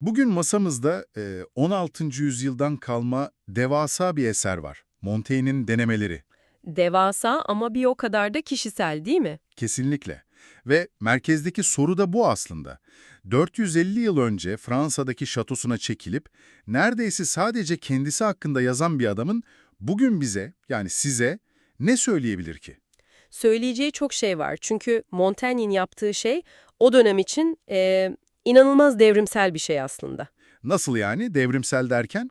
Bugün masamızda e, 16. yüzyıldan kalma devasa bir eser var. Montaigne'in denemeleri. Devasa ama bir o kadar da kişisel değil mi? Kesinlikle. Ve merkezdeki soru da bu aslında. 450 yıl önce Fransa'daki şatosuna çekilip neredeyse sadece kendisi hakkında yazan bir adamın bugün bize yani size ne söyleyebilir ki? Söyleyeceği çok şey var çünkü Montaigne'in yaptığı şey o dönem için eee, inanılmaz devrimsel bir şey aslında. Nasıl yani devrimsel derken?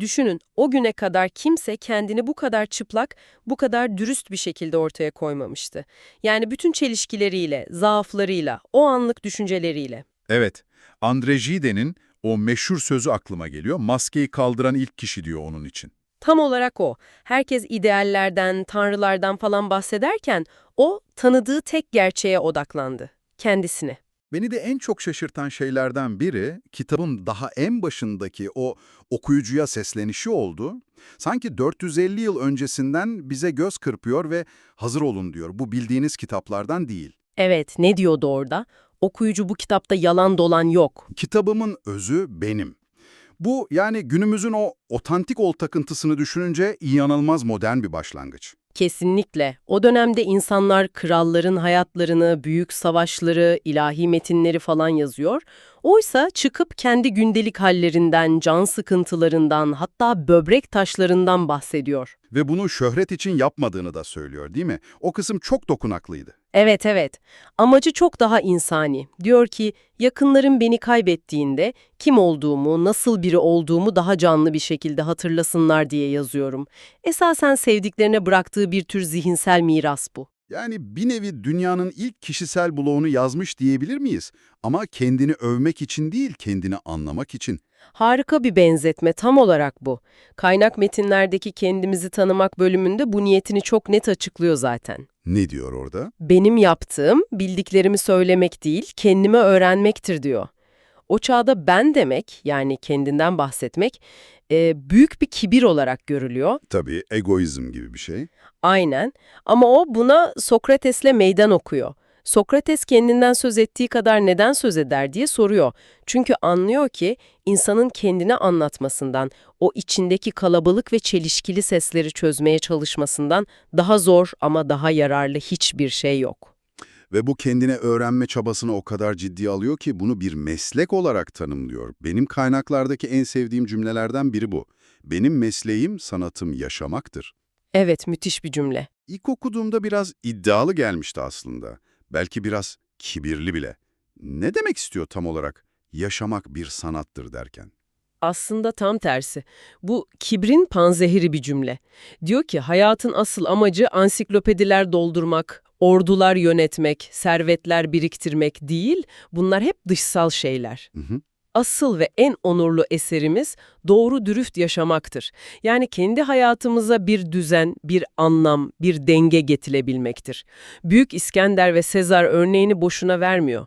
Düşünün o güne kadar kimse kendini bu kadar çıplak, bu kadar dürüst bir şekilde ortaya koymamıştı. Yani bütün çelişkileriyle, zaaflarıyla, o anlık düşünceleriyle. Evet, André Gide'nin o meşhur sözü aklıma geliyor. Maskeyi kaldıran ilk kişi diyor onun için. Tam olarak o. Herkes ideallerden, tanrılardan falan bahsederken o tanıdığı tek gerçeğe odaklandı. Kendisine. Beni de en çok şaşırtan şeylerden biri kitabın daha en başındaki o okuyucuya seslenişi oldu. Sanki 450 yıl öncesinden bize göz kırpıyor ve hazır olun diyor. Bu bildiğiniz kitaplardan değil. Evet, ne diyordu orada? Okuyucu bu kitapta yalan dolan yok. Kitabımın özü benim. Bu yani günümüzün o otantik ol takıntısını düşününce inanılmaz modern bir başlangıç. Kesinlikle. O dönemde insanlar kralların hayatlarını, büyük savaşları, ilahi metinleri falan yazıyor. Oysa çıkıp kendi gündelik hallerinden, can sıkıntılarından, hatta böbrek taşlarından bahsediyor. Ve bunu şöhret için yapmadığını da söylüyor değil mi? O kısım çok dokunaklıydı. Evet evet. Amacı çok daha insani. Diyor ki yakınlarım beni kaybettiğinde kim olduğumu, nasıl biri olduğumu daha canlı bir şekilde hatırlasınlar diye yazıyorum. Esasen sevdiklerine bıraktığı bir tür zihinsel miras bu. Yani bir nevi dünyanın ilk kişisel bloğunu yazmış diyebilir miyiz? Ama kendini övmek için değil, kendini anlamak için. Harika bir benzetme tam olarak bu. Kaynak metinlerdeki kendimizi tanımak bölümünde bu niyetini çok net açıklıyor zaten. Ne diyor orada? Benim yaptığım bildiklerimi söylemek değil, kendime öğrenmektir diyor. O çağda ben demek, yani kendinden bahsetmek, e, büyük bir kibir olarak görülüyor. Tabii egoizm gibi bir şey. Aynen. Ama o buna Sokrates'le meydan okuyor. Sokrates kendinden söz ettiği kadar neden söz eder diye soruyor. Çünkü anlıyor ki insanın kendini anlatmasından, o içindeki kalabalık ve çelişkili sesleri çözmeye çalışmasından daha zor ama daha yararlı hiçbir şey yok. Ve bu kendine öğrenme çabasını o kadar ciddiye alıyor ki bunu bir meslek olarak tanımlıyor. Benim kaynaklardaki en sevdiğim cümlelerden biri bu. Benim mesleğim, sanatım yaşamaktır. Evet, müthiş bir cümle. İlk okuduğumda biraz iddialı gelmişti aslında. Belki biraz kibirli bile. Ne demek istiyor tam olarak yaşamak bir sanattır derken? Aslında tam tersi. Bu kibrin panzehiri bir cümle. Diyor ki hayatın asıl amacı ansiklopediler doldurmak, ordular yönetmek, servetler biriktirmek değil, bunlar hep dışsal şeyler. Hı hı. Asıl ve en onurlu eserimiz doğru dürüst yaşamaktır. Yani kendi hayatımıza bir düzen, bir anlam, bir denge getirebilmektir. Büyük İskender ve Sezar örneğini boşuna vermiyor.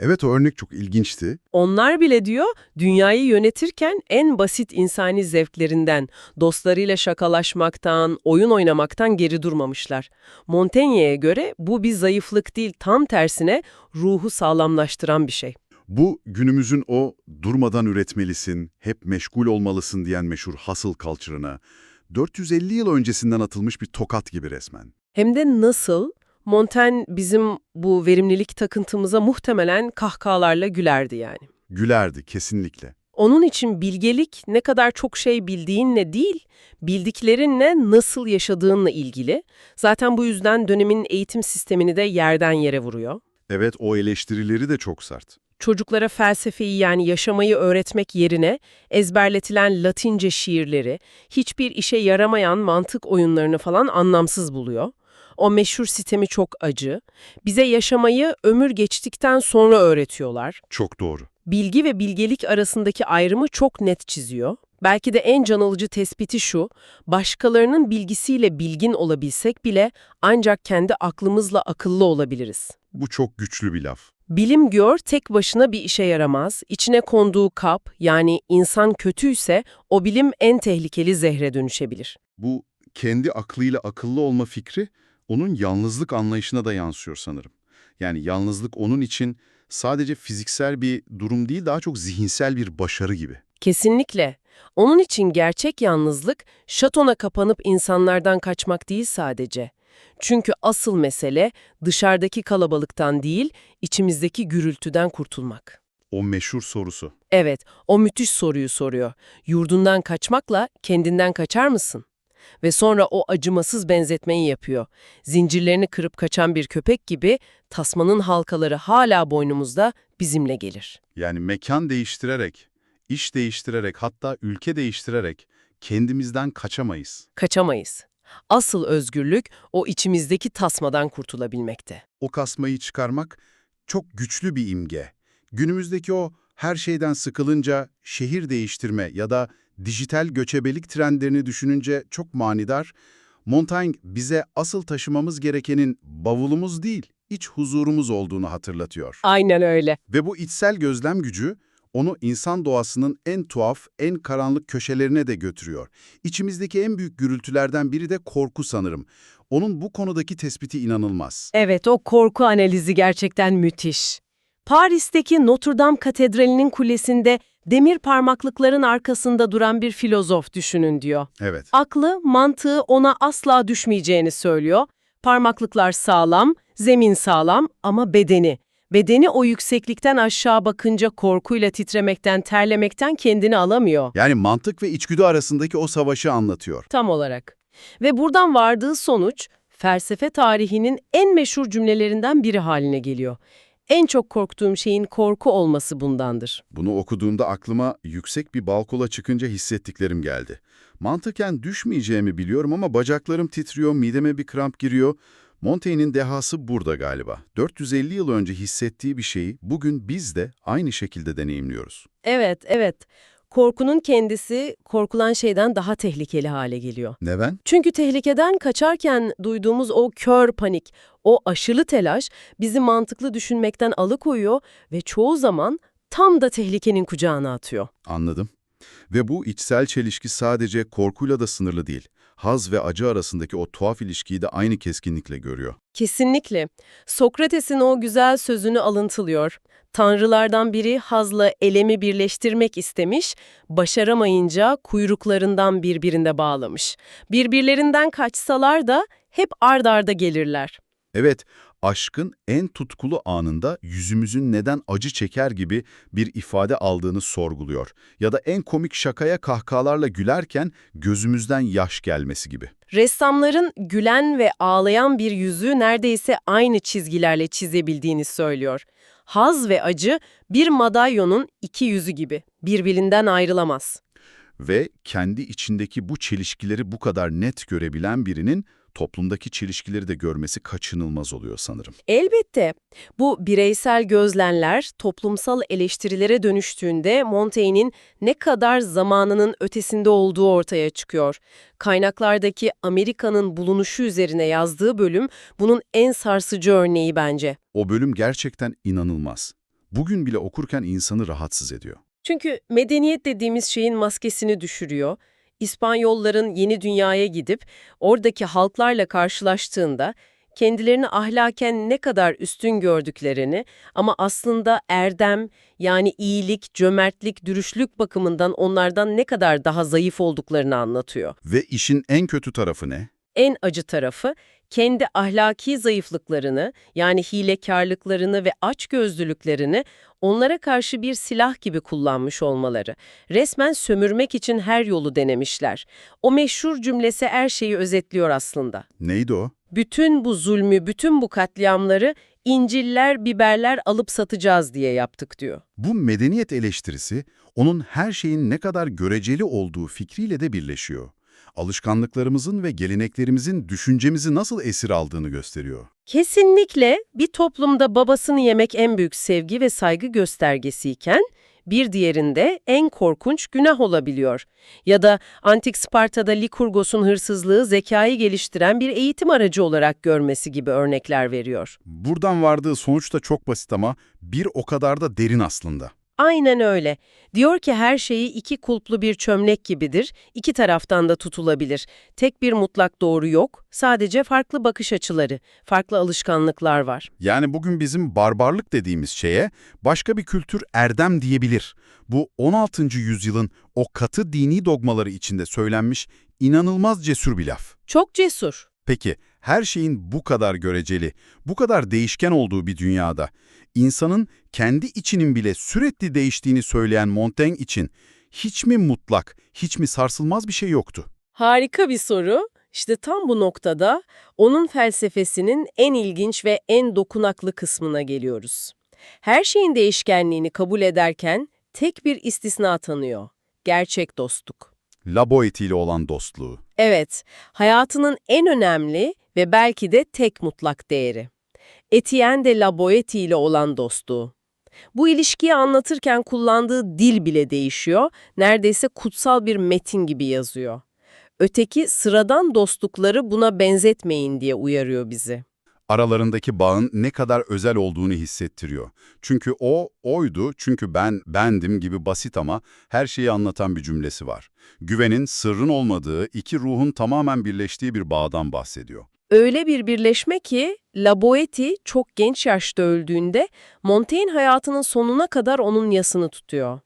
Evet o örnek çok ilginçti. Onlar bile diyor, dünyayı yönetirken en basit insani zevklerinden, dostlarıyla şakalaşmaktan, oyun oynamaktan geri durmamışlar. Montaigne'ye göre bu bir zayıflık değil, tam tersine ruhu sağlamlaştıran bir şey. Bu günümüzün o durmadan üretmelisin, hep meşgul olmalısın diyen meşhur hustle culture'ına 450 yıl öncesinden atılmış bir tokat gibi resmen. Hem de nasıl? Montaigne bizim bu verimlilik takıntımıza muhtemelen kahkahalarla gülerdi yani. Gülerdi kesinlikle. Onun için bilgelik ne kadar çok şey bildiğinle değil, bildiklerinle nasıl yaşadığınla ilgili. Zaten bu yüzden dönemin eğitim sistemini de yerden yere vuruyor. Evet o eleştirileri de çok sert. Çocuklara felsefeyi yani yaşamayı öğretmek yerine ezberletilen Latince şiirleri, hiçbir işe yaramayan mantık oyunlarını falan anlamsız buluyor. O meşhur sistemi çok acı. Bize yaşamayı ömür geçtikten sonra öğretiyorlar. Çok doğru. Bilgi ve bilgelik arasındaki ayrımı çok net çiziyor. Belki de en can alıcı tespiti şu, başkalarının bilgisiyle bilgin olabilsek bile ancak kendi aklımızla akıllı olabiliriz. Bu çok güçlü bir laf. Bilim gör tek başına bir işe yaramaz. İçine konduğu kap yani insan kötüyse o bilim en tehlikeli zehre dönüşebilir. Bu kendi aklıyla akıllı olma fikri onun yalnızlık anlayışına da yansıyor sanırım. Yani yalnızlık onun için sadece fiziksel bir durum değil, daha çok zihinsel bir başarı gibi. Kesinlikle. Onun için gerçek yalnızlık şatona kapanıp insanlardan kaçmak değil sadece. Çünkü asıl mesele dışarıdaki kalabalıktan değil, içimizdeki gürültüden kurtulmak. O meşhur sorusu. Evet, o müthiş soruyu soruyor. Yurdundan kaçmakla kendinden kaçar mısın? Ve sonra o acımasız benzetmeyi yapıyor. Zincirlerini kırıp kaçan bir köpek gibi tasmanın halkaları hala boynumuzda bizimle gelir. Yani mekan değiştirerek, iş değiştirerek, hatta ülke değiştirerek kendimizden kaçamayız. Kaçamayız. Asıl özgürlük o içimizdeki tasmadan kurtulabilmekte. O kasmayı çıkarmak çok güçlü bir imge. Günümüzdeki o her şeyden sıkılınca şehir değiştirme ya da dijital göçebelik trendlerini düşününce çok manidar. Montaigne bize asıl taşımamız gerekenin bavulumuz değil, iç huzurumuz olduğunu hatırlatıyor. Aynen öyle. Ve bu içsel gözlem gücü onu insan doğasının en tuhaf, en karanlık köşelerine de götürüyor. İçimizdeki en büyük gürültülerden biri de korku sanırım. Onun bu konudaki tespiti inanılmaz. Evet, o korku analizi gerçekten müthiş. Paris'teki Notre Dame Katedrali'nin kulesinde demir parmaklıkların arkasında duran bir filozof düşünün diyor. Evet. Aklı, mantığı ona asla düşmeyeceğini söylüyor. Parmaklıklar sağlam, zemin sağlam ama bedeni. Bedeni o yükseklikten aşağı bakınca korkuyla titremekten, terlemekten kendini alamıyor. Yani mantık ve içgüdü arasındaki o savaşı anlatıyor. Tam olarak. Ve buradan vardığı sonuç, felsefe tarihinin en meşhur cümlelerinden biri haline geliyor. En çok korktuğum şeyin korku olması bundandır. Bunu okuduğumda aklıma yüksek bir balkola çıkınca hissettiklerim geldi. Mantıken düşmeyeceğimi biliyorum ama bacaklarım titriyor, mideme bir kramp giriyor. Montaigne'in dehası burada galiba. 450 yıl önce hissettiği bir şeyi bugün biz de aynı şekilde deneyimliyoruz. Evet, evet. Korkunun kendisi korkulan şeyden daha tehlikeli hale geliyor. Neden? Çünkü tehlikeden kaçarken duyduğumuz o kör panik, o aşırı telaş bizi mantıklı düşünmekten alıkoyuyor ve çoğu zaman tam da tehlikenin kucağına atıyor. Anladım. Ve bu içsel çelişki sadece korkuyla da sınırlı değil. Haz ve acı arasındaki o tuhaf ilişkiyi de aynı keskinlikle görüyor. Kesinlikle. Sokrates'in o güzel sözünü alıntılıyor. Tanrılardan biri hazla elemi birleştirmek istemiş, başaramayınca kuyruklarından birbirinde bağlamış. Birbirlerinden kaçsalar da hep ard arda gelirler. Evet, aşkın en tutkulu anında yüzümüzün neden acı çeker gibi bir ifade aldığını sorguluyor. Ya da en komik şakaya kahkahalarla gülerken gözümüzden yaş gelmesi gibi. Ressamların gülen ve ağlayan bir yüzü neredeyse aynı çizgilerle çizebildiğini söylüyor. Haz ve acı bir madalyonun iki yüzü gibi, birbirinden ayrılamaz. Ve kendi içindeki bu çelişkileri bu kadar net görebilen birinin toplumdaki çelişkileri de görmesi kaçınılmaz oluyor sanırım. Elbette. Bu bireysel gözlemler toplumsal eleştirilere dönüştüğünde Montaigne'in ne kadar zamanının ötesinde olduğu ortaya çıkıyor. Kaynaklardaki Amerika'nın bulunuşu üzerine yazdığı bölüm bunun en sarsıcı örneği bence. O bölüm gerçekten inanılmaz. Bugün bile okurken insanı rahatsız ediyor. Çünkü medeniyet dediğimiz şeyin maskesini düşürüyor. İspanyolların yeni dünyaya gidip oradaki halklarla karşılaştığında kendilerini ahlaken ne kadar üstün gördüklerini ama aslında erdem yani iyilik, cömertlik, dürüstlük bakımından onlardan ne kadar daha zayıf olduklarını anlatıyor. Ve işin en kötü tarafı ne? En acı tarafı kendi ahlaki zayıflıklarını yani hilekarlıklarını ve açgözlülüklerini onlara karşı bir silah gibi kullanmış olmaları. Resmen sömürmek için her yolu denemişler. O meşhur cümlesi her şeyi özetliyor aslında. Neydi o? Bütün bu zulmü, bütün bu katliamları inciller, biberler alıp satacağız diye yaptık diyor. Bu medeniyet eleştirisi, onun her şeyin ne kadar göreceli olduğu fikriyle de birleşiyor. Alışkanlıklarımızın ve geleneklerimizin düşüncemizi nasıl esir aldığını gösteriyor. Kesinlikle bir toplumda babasını yemek en büyük sevgi ve saygı göstergesiyken, bir diğerinde en korkunç günah olabiliyor. Ya da antik Sparta'da Likurgos'un hırsızlığı zekayı geliştiren bir eğitim aracı olarak görmesi gibi örnekler veriyor. Buradan vardığı sonuç da çok basit ama bir o kadar da derin aslında. Aynen öyle. Diyor ki her şeyi iki kulplu bir çömlek gibidir, iki taraftan da tutulabilir. Tek bir mutlak doğru yok, sadece farklı bakış açıları, farklı alışkanlıklar var. Yani bugün bizim barbarlık dediğimiz şeye başka bir kültür erdem diyebilir. Bu 16. yüzyılın o katı dini dogmaları içinde söylenmiş inanılmaz cesur bir laf. Çok cesur. Peki her şeyin bu kadar göreceli, bu kadar değişken olduğu bir dünyada, insanın kendi içinin bile sürekli değiştiğini söyleyen Montaigne için hiç mi mutlak, hiç mi sarsılmaz bir şey yoktu? Harika bir soru. İşte tam bu noktada onun felsefesinin en ilginç ve en dokunaklı kısmına geliyoruz. Her şeyin değişkenliğini kabul ederken tek bir istisna tanıyor. Gerçek dostluk. Laboeti ile olan dostluğu. Evet, hayatının en önemli ve belki de tek mutlak değeri. Etienne de la Boétie ile olan dostluğu. Bu ilişkiyi anlatırken kullandığı dil bile değişiyor, neredeyse kutsal bir metin gibi yazıyor. Öteki sıradan dostlukları buna benzetmeyin diye uyarıyor bizi. Aralarındaki bağın ne kadar özel olduğunu hissettiriyor. Çünkü o, oydu, çünkü ben, bendim gibi basit ama her şeyi anlatan bir cümlesi var. Güvenin, sırrın olmadığı, iki ruhun tamamen birleştiği bir bağdan bahsediyor. Öyle bir birleşme ki La Boétie çok genç yaşta öldüğünde Montaigne hayatının sonuna kadar onun yasını tutuyor.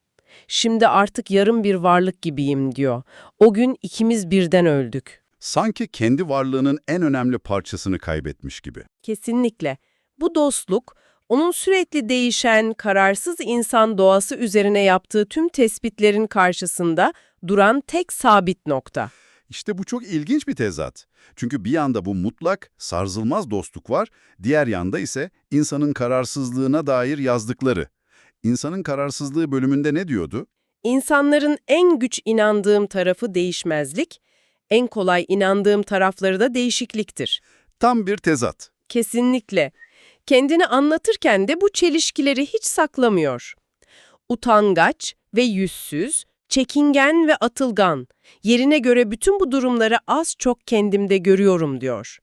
Şimdi artık yarım bir varlık gibiyim diyor. O gün ikimiz birden öldük. Sanki kendi varlığının en önemli parçasını kaybetmiş gibi. Kesinlikle. Bu dostluk, onun sürekli değişen, kararsız insan doğası üzerine yaptığı tüm tespitlerin karşısında duran tek sabit nokta. İşte bu çok ilginç bir tezat. Çünkü bir yanda bu mutlak, sarsılmaz dostluk var, diğer yanda ise insanın kararsızlığına dair yazdıkları. İnsanın kararsızlığı bölümünde ne diyordu? İnsanların en güç inandığım tarafı değişmezlik, en kolay inandığım tarafları da değişikliktir. Tam bir tezat. Kesinlikle. Kendini anlatırken de bu çelişkileri hiç saklamıyor. Utangaç ve yüzsüz, çekingen ve atılgan. Yerine göre bütün bu durumları az çok kendimde görüyorum diyor.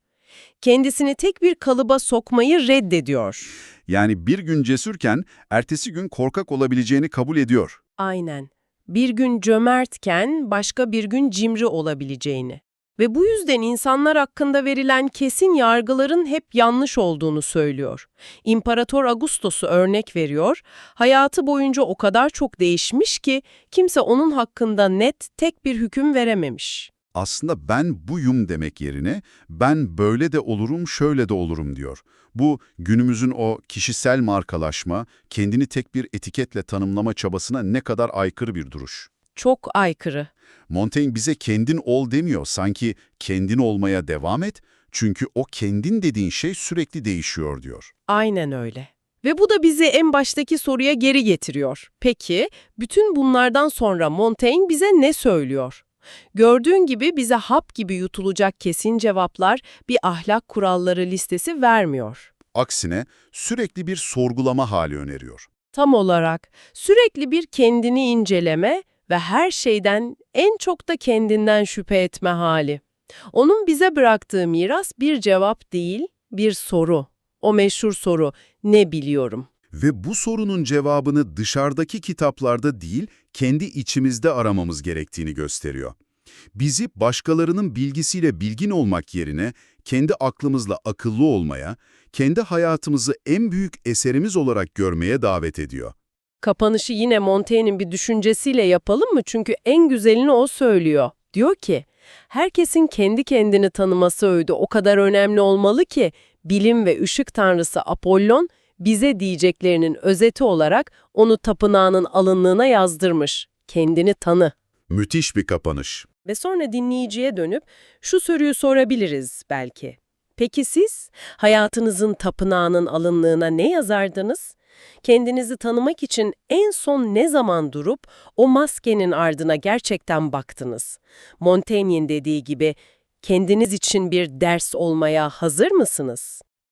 Kendisini tek bir kalıba sokmayı reddediyor. Yani bir gün cesurken, ertesi gün korkak olabileceğini kabul ediyor. Aynen. Bir gün cömertken başka bir gün cimri olabileceğini. Ve bu yüzden insanlar hakkında verilen kesin yargıların hep yanlış olduğunu söylüyor. İmparator Augustus'u örnek veriyor. Hayatı boyunca o kadar çok değişmiş ki kimse onun hakkında net tek bir hüküm verememiş. Aslında ben buyum demek yerine ben böyle de olurum, şöyle de olurum diyor. Bu günümüzün o kişisel markalaşma, kendini tek bir etiketle tanımlama çabasına ne kadar aykırı bir duruş. Çok aykırı. Montaigne bize kendin ol demiyor, sanki kendin olmaya devam et, çünkü o kendin dediğin şey sürekli değişiyor diyor. Aynen öyle. Ve bu da bizi en baştaki soruya geri getiriyor. Peki, bütün bunlardan sonra Montaigne bize ne söylüyor? Gördüğün gibi bize hap gibi yutulacak kesin cevaplar bir ahlak kuralları listesi vermiyor. Aksine sürekli bir sorgulama hali öneriyor. Tam olarak sürekli bir kendini inceleme ve her şeyden en çok da kendinden şüphe etme hali. Onun bize bıraktığı miras bir cevap değil, bir soru. O meşhur soru, ne biliyorum? Ve bu sorunun cevabını dışarıdaki kitaplarda değil, kendi içimizde aramamız gerektiğini gösteriyor. Bizi başkalarının bilgisiyle bilgin olmak yerine kendi aklımızla akıllı olmaya, kendi hayatımızı en büyük eserimiz olarak görmeye davet ediyor. Kapanışı yine Montaigne'in bir düşüncesiyle yapalım mı? Çünkü en güzelini o söylüyor. Diyor ki, herkesin kendi kendini tanıması öğüdü o kadar önemli olmalı ki, bilim ve ışık tanrısı Apollon, bize diyeceklerinin özeti olarak onu tapınağının alınlığına yazdırmış. Kendini tanı. Müthiş bir kapanış. Ve sonra dinleyiciye dönüp şu soruyu sorabiliriz belki. Peki siz hayatınızın tapınağının alınlığına ne yazardınız? Kendinizi tanımak için en son ne zaman durup o maskenin ardına gerçekten baktınız? Montaigne'in dediği gibi kendiniz için bir ders olmaya hazır mısınız?